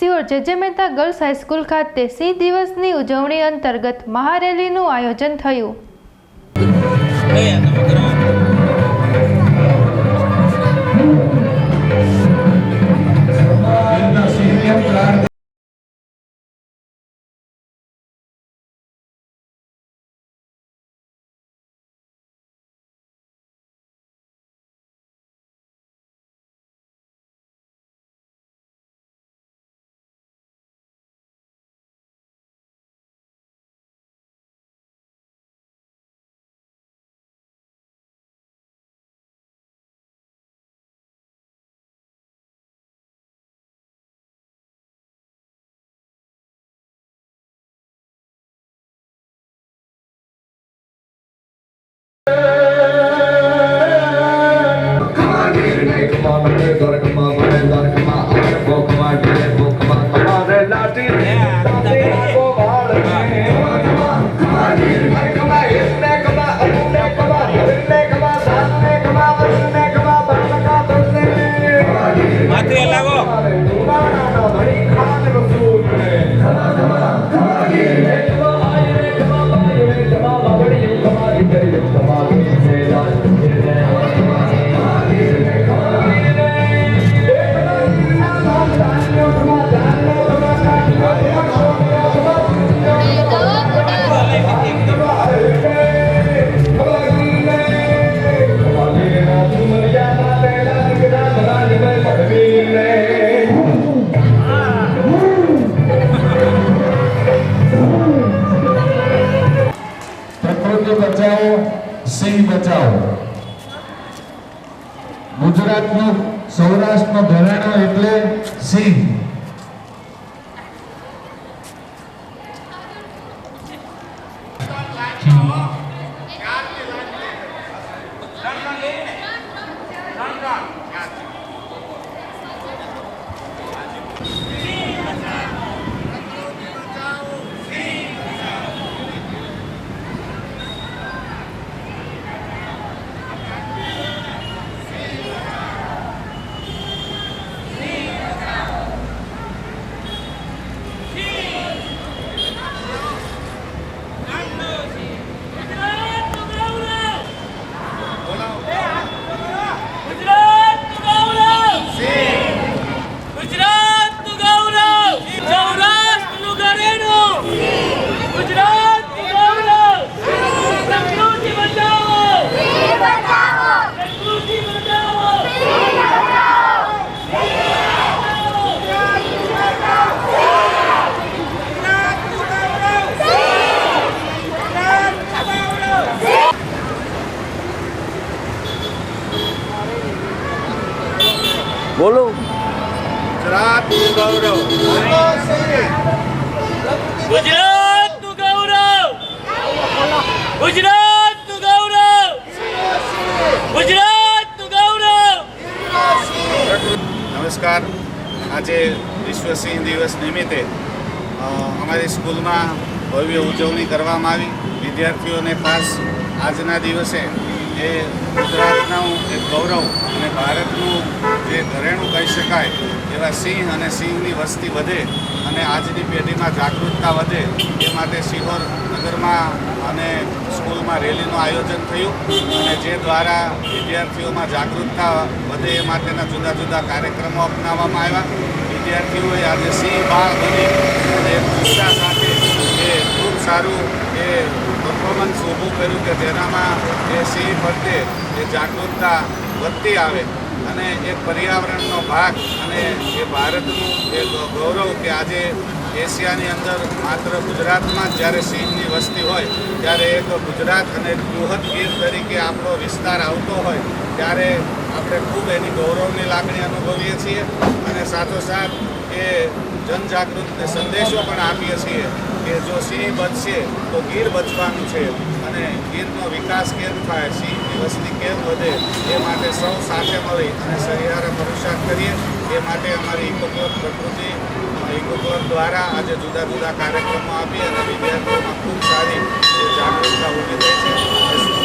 Sihor J J Mehta girls high school ખાતે સિંહ દિવસની ઉજવણી અંતર્ગત મહારેલીનું આયોજન થયું. Tom, and there's પ્રકૃતિ બચાવો સિંહ બચાવો. ગુજરાતનું સૌરાષ્ટ્રનો ઘરેણો એટલે સિંહ ગુજરાતનું ગૌરવ ગુજરાતનું ગૌરવ સૌરાષ્ટ્રનું ઘરેણું ગુજરાતનું ગૌરવ પ્રકૃતિ બચાવો પ્રકૃતિ બચાવો બોલો. ગુજરાતનું ગૌરવ. ગુજરાતનું ગૌરવ. ગુજરાતનું ગૌરવ. ગુજરાતનું ગૌરવ. નમસ્કાર. આજે વિશ્વ સિંહ દિવસ નિમિત્તે અમારી સ્કૂલમાં ભવ્ય ઉજવણી કરવામાં આવી. વિદ્યાર્થીઓને ખાસ આજના દિવસે એ ગુજરાતનું એક ગૌરવ અને ભારતનું જે ઘરેણું કહી શકાય, એવા સિંહ અને સિંહની વસ્તી વધે અને આજની પેઢીમાં જાગૃતતા વધે, એ માટે સિહોર નગરમાં અને સ્કૂલમાં રેલીનું આયોજન થયું અને જે દ્વારા વિદ્યાર્થીઓમાં જાગૃતતા વધે, એ માટેના જુદા જુદા કાર્યક્રમો અપનાવવામાં આવ્યા. વિદ્યાર્થીઓએ આજે સિંહ, બાળ બની અને ઉત્સાહ સાથે એ ખૂબ સારું એ પરફોર્મન્સ ઊભું કર્યું કે જેનામાં એ સિંહ ફરતે એ જાગૃતતા વધતી આવે. અને એક પર્યાવરણનો ભાગ અને એ ભારતનું એક ગૌરવ કે આજે એશિયાની અંદર માત્ર ગુજરાતમાં જ્યારે સિંહની વસ્તી હોય, ત્યારે એક ગુજરાત અને બૃહદ ગીર તરીકે આપણો વિસ્તાર આવતો હોય, ત્યારે આપણે ખૂબ એની ગૌરવની લાગણી અનુભવીએ છીએ અને સાથોસાથ એ જનજાગૃતને સંદેશો પણ આપીએ છીએ. કે જો સિંહ બચશે તો ગીર બચવાનું છે. અને ગીરનો વિકાસ કેમ થાય સિંહની વસ્તી કેમ વધે, એ માટે સૌ સાથે મળી અને સહિયારા પુરુષાર્થ કરીએ. એ માટે અમારી ઇકો પ્રકૃતિ ઇકો દ્વારા આજે જુદા જુદા કાર્યક્રમો આપી અને વિદ્યાર્થીઓમાં ખૂબ સારી જાગૃતતા ઊભી થઈ છે.